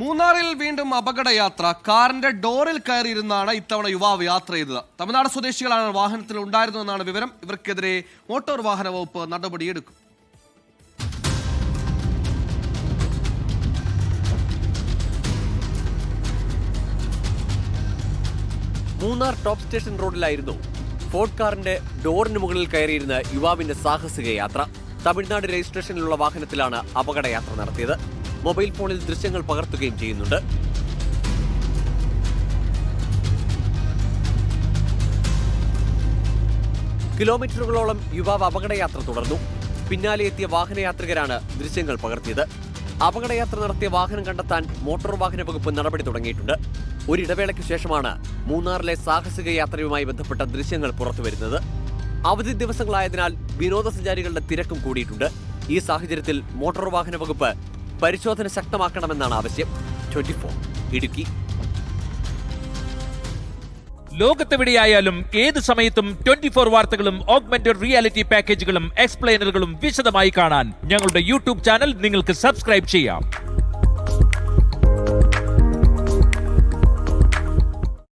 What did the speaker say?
മൂന്നാറിൽ വീണ്ടും അപകടയാത്ര. കാറിന്റെ ഡോറിൽ കയറിയിരുന്നാണ് ഇത്തവണ യുവാവ് യാത്ര ചെയ്തത്. തമിഴ്നാട് സ്വദേശികളാണ് വാഹനത്തിൽ ഉണ്ടായിരുന്നതെന്നാണ് വിവരം. ഇവർക്കെതിരെ മോട്ടോർ വാഹന വകുപ്പ് നടപടിയെടുക്കും. മൂന്നാർ ടോപ്പ് സ്റ്റേഷൻ റോഡിലായിരുന്നു ഫോർഡ് കാറിന്റെ ഡോറിന് മുകളിൽ കയറിയിരുന്ന യുവാവിന്റെ സാഹസിക യാത്ര. തമിഴ്നാട് രജിസ്ട്രേഷനിലുള്ള വാഹനത്തിലാണ് അപകടയാത്ര നടത്തിയത്. മൊബൈൽ ഫോണിൽ ദൃശ്യങ്ങൾ പകർത്തുകയും ചെയ്യുന്നുണ്ട്. കിലോമീറ്ററുകളോളം യുവാവ് അപകടയാത്ര തുടർന്നു. പിന്നാലെ എത്തിയ വാഹനയാത്രികരാണ് ദൃശ്യങ്ങൾ പകർത്തിയത്. അപകടയാത്ര നടത്തിയ വാഹനം കണ്ടെത്താൻ മോട്ടോർ വാഹന വകുപ്പ് നടപടി തുടങ്ങിയിട്ടുണ്ട്. ഒരിടവേളയ്ക്ക് ശേഷമാണ് മൂന്നാറിലെ സാഹസിക യാത്രയുമായി ബന്ധപ്പെട്ട ദൃശ്യങ്ങൾ പുറത്തുവരുന്നത്. അവധി ദിവസങ്ങളായതിനാൽ വിനോദസഞ്ചാരികളുടെ തിരക്കും കൂടിയിട്ടുണ്ട്. ഈ സാഹചര്യത്തിൽ മോട്ടോർ വാഹന വകുപ്പ് പരിശോധന ശക്തമാക്കണമെന്നാണ് ആവശ്യം. Twenty four. ഇടുക്കി. ലോകത്തെവിടെയായാലും ഏത് സമയത്തും ട്വന്റി ഫോർ വാർത്തകളും ഓഗ്മെന്റഡ് റിയാലിറ്റി പാക്കേജുകളും എക്സ്പ്ലെയിനറുകളും വിശദമായി കാണാൻ ഞങ്ങളുടെ യൂട്യൂബ് ചാനൽ നിങ്ങൾക്ക് സബ്സ്ക്രൈബ് ചെയ്യാം.